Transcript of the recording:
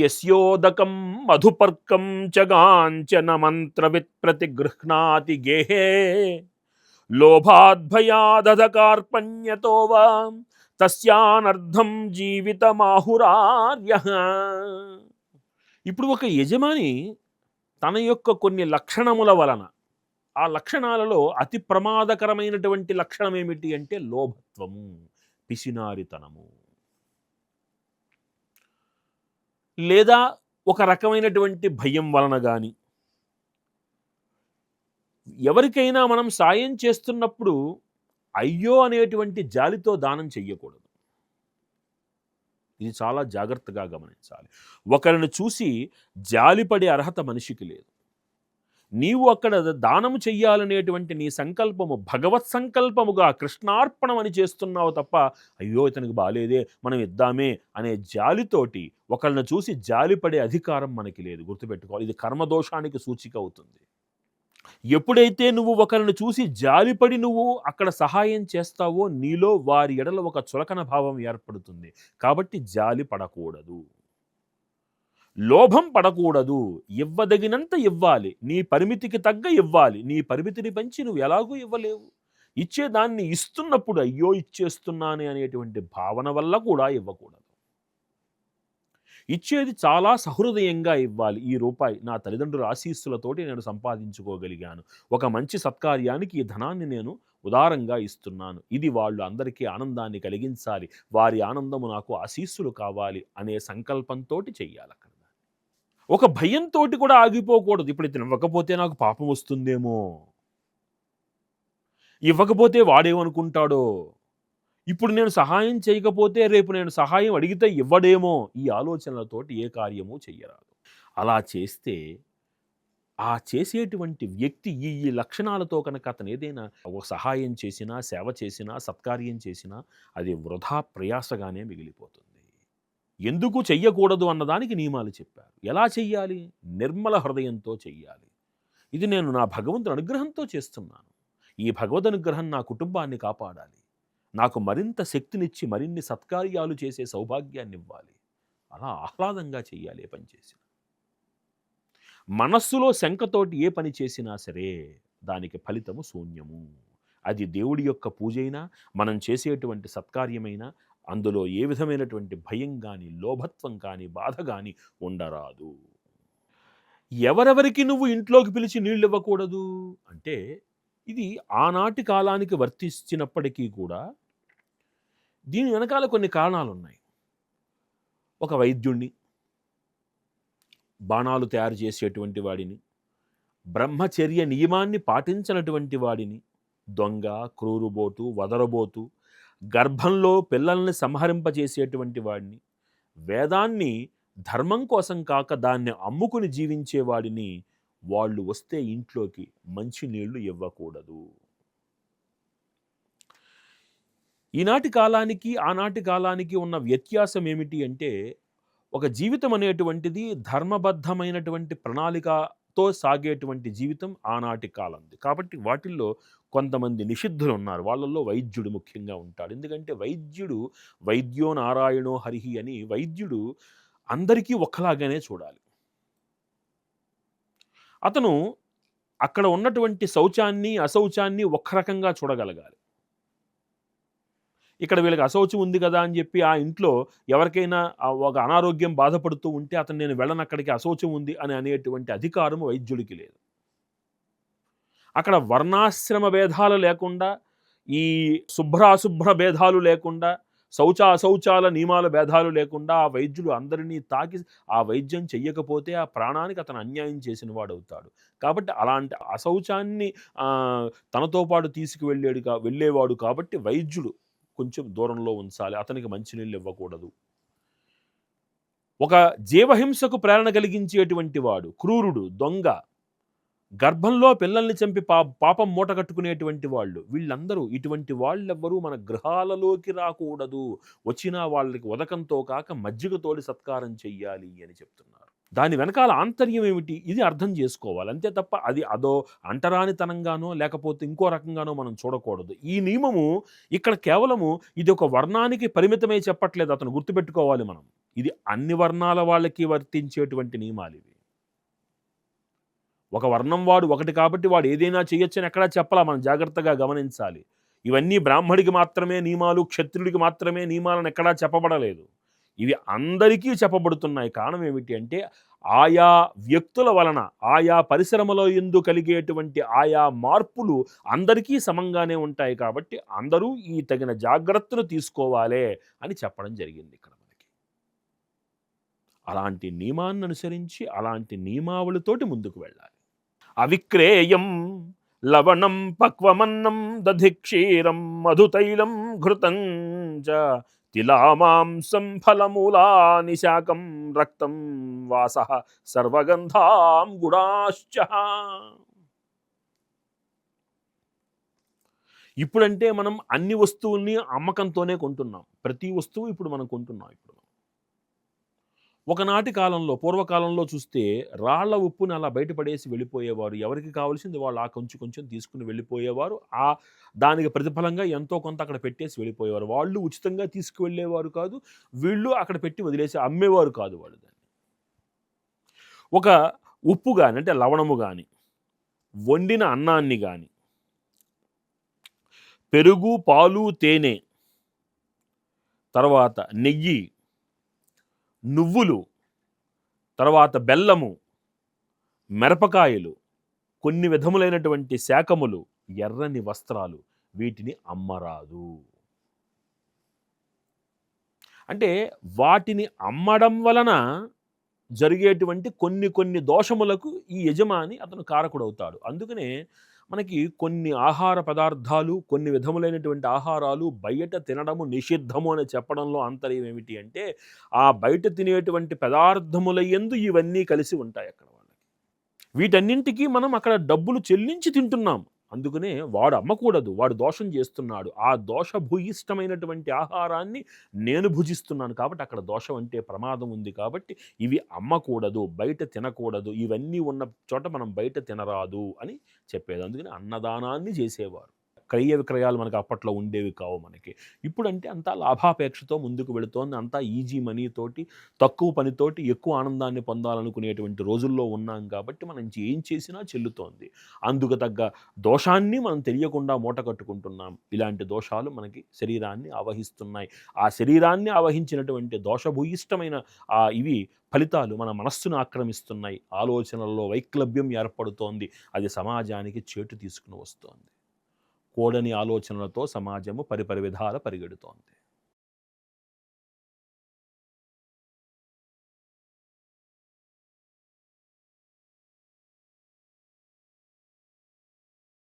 యస్యోదకం మధుపర్కం చగాంచన మంత్రవిత్ ప్రతిగృహ్ణాతి గేహే. లోభాద్భయాదధకార్పణ్యతో వా తస్యానర్థం జీవితమాహురార్య. ఇప్పుడు ఒక యజమాని తన యొక్క కొన్ని లక్షణముల వలన ఆ లక్షణాలలో అతి ప్రమాదకరమైనటువంటి లక్షణం ఏమిటి అంటే లోభత్వము పిసినారితనము. లేదా ఒక రకమైనటువంటి భయం వలన కానీ ఎవరికైనా మనం సాయం చేస్తున్నప్పుడు అయ్యో అనేటువంటి జాలితో దానం చెయ్యకూడదు. ఇది చాలా జాగ్రత్తగా గమనించాలి. ఒకరిని చూసి జాలిపడే అర్హత మనిషికి లేదు. నీవు అక్కడ దానము చెయ్యాలనేటువంటి నీ సంకల్పము భగవత్ సంకల్పముగా కృష్ణార్పణం అని చేస్తున్నావు తప్ప అయ్యో ఇతనికి బాలేదే మనం ఇద్దామే అనే జాలితోటి ఒకరిని చూసి జాలిపడే అధికారం మనకి లేదు. గుర్తుపెట్టుకోవాలి ఇది కర్మదోషానికి సూచిక అవుతుంది. ఎప్పుడైతే నువ్వు ఒకరిని చూసి జాలిపడి నువ్వు అక్కడ సహాయం చేస్తావో నీలో వారి ఎడల ఒక చులకన భావం ఏర్పడుతుంది. కాబట్టి జాలి పడకూడదు. లోభం పడకూడదు. ఇవ్వదగినంత ఇవ్వాలి. నీ పరిమితికి తగ్గ ఇవ్వాలి. నీ పరిమితిని పెంచి నువ్వు ఎలాగూ ఇవ్వలేవు. ఇచ్చేదాన్ని ఇస్తున్నప్పుడు అయ్యో ఇచ్చేస్తున్నానే అనేటువంటి భావన వల్ల కూడా ఇవ్వకూడదు. ఇచ్చేది చాలా సహృదయంగా ఇవ్వాలి. ఈ రూపాయి నా తల్లిదండ్రుల ఆశీస్సులతోటి నేను సంపాదించుకోగలిగాను. ఒక మంచి సత్కార్యానికి ఈ ధనాన్ని నేను ఉదారంగా ఇస్తున్నాను. ఇది వాళ్ళు అందరికీ ఆనందాన్ని కలిగించాలి. వారి ఆనందము నాకు ఆశీస్సులు కావాలి అనే సంకల్పంతో చెయ్యాలి అక్కడ. ఒక భయంతో కూడా ఆగిపోకూడదు. ఇప్పుడు ఇతను ఇవ్వకపోతే నాకు పాపం వస్తుందేమో. ఇవ్వకపోతే వాడేమనుకుంటాడో. ఇప్పుడు నేను సహాయం చేయకపోతే రేపు నేను సహాయం అడిగితే ఇవ్వడేమో. ఈ ఆలోచనలతోటి ఏ కార్యము చెయ్యరాదు. అలా చేస్తే ఆ చేసేటువంటి వ్యక్తి ఈ ఈ లక్షణాలతో కనుక అతను ఏదైనా ఒక సహాయం చేసినా సేవ చేసినా సత్కార్యం చేసినా అది వృధా ప్రయాసగానే మిగిలిపోతుంది. ఎందుకు చెయ్యకూడదు అన్నదానికి నియమాలు చెప్పారు. ఎలా చెయ్యాలి? నిర్మల హృదయంతో చెయ్యాలి. ఇది నేను నా భగవంతుని అనుగ్రహంతో చేస్తున్నాను. ఈ భగవద్ అనుగ్రహం నా కుటుంబాన్ని కాపాడాలి. నాకు మరింత శక్తినిచ్చి మరిన్ని సత్కార్యాలు చేసే సౌభాగ్యాన్ని ఇవ్వాలి అలా ఆహ్లాదంగా చెయ్యాలి ఏ పని చేసినా. మనస్సులో శంకతోటి ఏ పని చేసినా సరే దానికి ఫలితము శూన్యము. అది దేవుడి యొక్క పూజైనా మనం చేసేటువంటి సత్కార్యమైనా అందులో ఏ విధమైనటువంటి భయం కానీ లోభత్వం కానీ బాధ కానీ ఉండరాదు. ఎవరెవరికి నువ్వు ఇంట్లోకి పిలిచి నీళ్ళు ఇవ్వకూడదు అంటే ఇది ఆనాటి కాలానికి వర్తించినప్పటికీ కూడా దీని వెనకాల కొన్ని కారణాలు ఉన్నాయి ఒక వైద్యుణ్ణి బాణాలు తయారు చేసేటువంటి వాడిని బ్రహ్మచర్య నియమాన్ని పాటించినటువంటి వాడిని దొంగ క్రూరుబోతు వదరబోతు గర్భంలో పిల్లల్ని సంహరింపజేసేటువంటి వాడిని వేదాన్ని ధర్మం కోసం కాక దాన్ని అమ్ముకుని జీవించేవాడిని వాళ్ళు వస్తే ఇంట్లోకి మంచి నీళ్ళు ఇవ్వకూడదు. ఈనాటి కాలానికి ఆనాటి కాలానికి ఉన్న వ్యత్యాసం ఏమిటి అంటే ఒక జీవితం అనేటువంటిది ధర్మబద్ధమైనటువంటి ప్రణాళిక తో సాగేటువంటి జీవితం ఆనాటి కాలంది. కాబట్టి వాటిల్లో కొంతమంది నిషిద్ధులు ఉన్నారు వాళ్ళల్లో వైద్యుడు ముఖ్యంగా ఉంటాడు. ఎందుకంటే వైద్యుడు వైద్యో నారాయణో హరిహి అని వైద్యుడు అందరికీ ఒక్కలాగానే చూడాలి. అతను అక్కడ ఉన్నటువంటి శౌచాన్ని అశౌచాన్ని ఒక్క రకంగా చూడగలగాలి. ఇక్కడ వీళ్ళకి అశౌచం ఉంది కదా అని చెప్పి ఆ ఇంట్లో ఎవరికైనా ఒక అనారోగ్యం బాధపడుతూ ఉంటే అతను నేను వెళ్ళను అక్కడికి అశౌచం ఉంది అని అనేటువంటి అధికారం వైద్యుడికి లేదు. అక్కడ వర్ణాశ్రమ భేదాలు లేకుండా ఈ శుభ్ర అశుభ్ర భేదాలు లేకుండా శౌచ అశౌచాల నియమాల భేదాలు లేకుండా ఆ వైద్యుడు అందరినీ తాకి ఆ వైద్యం చెయ్యకపోతే ఆ ప్రాణానికి అతను అన్యాయం చేసిన వాడు అవుతాడు. కాబట్టి అలాంటి అశౌచాన్ని తనతో పాటు తీసుకువెళ్ళాడు కా వెళ్ళేవాడు కాబట్టి వైద్యుడు కొంచెం దూరంలో ఉంచాలి. అతనికి మంచినీళ్ళు ఇవ్వకూడదు. ఒక జీవహింసకు ప్రేరణ కలిగించేటువంటి వాడు క్రూరుడు దొంగ గర్భంలో పిల్లల్ని చంపి పా పాపం మూట కట్టుకునేటువంటి వాళ్ళు వీళ్ళందరూ ఇటువంటి వాళ్ళెవ్వరూ మన గృహాలలోకి రాకూడదు. వచ్చిన వాళ్ళకి ఉదకంతో కాక మజ్జిగతోడి సత్కారం చెయ్యాలి అని చెప్తున్నారు. దాని వెనకాల ఆంతర్యం ఏమిటి? ఇది అర్థం చేసుకోవాలి. అంతే తప్ప అది అదో అంటరానితనంగానో లేకపోతే ఇంకో రకంగానో మనం చూడకూడదు. ఈ నియమము ఇక్కడ కేవలము ఇది ఒక వర్ణానికి పరిమితమై చెప్పట్లేదు. అతను గుర్తుపెట్టుకోవాలి మనం. ఇది అన్ని వర్ణాల వాళ్ళకి వర్తించేటువంటి నియమాలు ఇవి. ఒక వర్ణం వాడు ఒకటి కాబట్టి వాడు ఏదైనా చేయొచ్చని ఎక్కడా చెప్పాలా. మనం జాగ్రత్తగా గమనించాలి. ఇవన్నీ బ్రాహ్మడికి మాత్రమే నియమాలు క్షత్రుడికి మాత్రమే నియమాలను ఎక్కడా చెప్పబడలేదు. ఇవి అందరికీ చెప్పబడుతున్నాయి. కారణం ఏమిటి అంటే ఆయా వ్యక్తుల వలన ఆయా పరిశ్రమలో ఎందు కలిగేటువంటి ఆయా మార్పులు అందరికీ సమంగానే ఉంటాయి కాబట్టి అందరూ ఈ తగిన జాగ్రత్తలు తీసుకోవాలే అని చెప్పడం జరిగింది ఇక్కడ మనకి. అలాంటి నియమాన్ని అనుసరించి అలాంటి నియమావళితోటి ముందుకు వెళ్ళాలి. అవిక్రేయం లవణం పక్వమన్నం దధిక్షీరం మధుతైలం ఘృతం చ తిలామాంసం ఫలమూలాని శాకం రక్తం వాస సర్వగంధాం గుడాశ్చ ఇప్పుడంటే మనం అన్ని వస్తువుల్ని అమ్మకంతోనే కొంటున్నాం. ప్రతి వస్తువు ఇప్పుడు మనం కొంటున్నాం ఇప్పుడు. ఒకనాటి కాలంలో పూర్వకాలంలో చూస్తే రాళ్ళ ఉప్పుని అలా బయటపడేసి వెళ్ళిపోయేవారు. ఎవరికి కావాల్సింది వాళ్ళు ఆ కొంచెం కొంచెం తీసుకుని వెళ్ళిపోయేవారు. ఆ దానికి ప్రతిఫలంగా ఎంతో కొంత అక్కడ పెట్టేసి వెళ్ళిపోయేవారు. వాళ్ళు ఉచితంగా తీసుకువెళ్ళేవారు కాదు వీళ్ళు అక్కడ పెట్టి వదిలేసి అమ్మేవారు కాదు వాళ్ళు దాన్ని. ఒక ఉప్పు కానీ అంటే లవణము కానీ వండిన అన్నాన్ని కానీ పెరుగు పాలు తేనె తర్వాత నెయ్యి నువ్వులు తర్వాత బెల్లము మిరపకాయలు కొన్ని విధములైనటువంటి శాకములు ఎర్రని వస్త్రాలు వీటిని అమ్మరాదు. అంటే వాటిని అమ్మడం వలన జరిగేటువంటి కొన్ని కొన్ని దోషములకు ఈ యజమాని అతను కారకుడవుతాడు. అందుకనే మనకి కొన్ని ఆహార పదార్థాలు కొన్ని విధములైనటువంటి ఆహారాలు బయట తినడము నిషిద్ధము అని చెప్పడంలో అంతర్యం ఏమిటి అంటే ఆ బయట తినేటువంటి పదార్థముల ఎందు ఇవన్నీ కలిసి ఉంటాయి అక్కడ వాళ్ళకి. వీటన్నింటికి మనం అక్కడ డబ్బులు చెల్లించి తింటున్నాం అందుకనే వాడు అమ్మకూడదు వాడు దోషం చేస్తున్నాడు. ఆ దోష భూయిష్టమైనటువంటి ఆహారాన్ని నేను భుజిస్తున్నాను కాబట్టి అక్కడ దోషం అంటే ప్రమాదం ఉంది కాబట్టి ఇవి అమ్మకూడదు బయట తినకూడదు ఇవన్నీ ఉన్న చోట మనం బయట తినరాదు అని చెప్పేది. అందుకని అన్నదానాన్ని చేసేవారు. క్రయ విక్రయాలు మనకి అప్పట్లో ఉండేవి కావు మనకి. ఇప్పుడంటే అంతా లాభాపేక్షతో ముందుకు వెళుతోంది. అంతా ఈజీ మనీ తోటి తక్కువ పనితోటి ఎక్కువ ఆనందాన్ని పొందాలనుకునేటువంటి రోజుల్లో ఉన్నాం కాబట్టి మనం ఏం చేసినా చెల్లుతోంది. అందుకు తగ్గ దోషాన్ని మనం తెలియకుండా మూట కట్టుకుంటున్నాం. ఇలాంటి దోషాలు మనకి శరీరాన్ని ఆవహిస్తున్నాయి. ఆ శరీరాన్ని ఆవహించినటువంటి దోషభూయిష్టమైన ఆ ఇవి ఫలితాలు మన మనస్సును ఆక్రమిస్తున్నాయి. ఆలోచనల్లో వైక్లభ్యం ఏర్పడుతోంది. అది సమాజానికి చేటు తీసుకుని వస్తోంది. కూడని ఆలోచనలతో సమాజము పరిపరి విధాల పరిగెడుతోంది.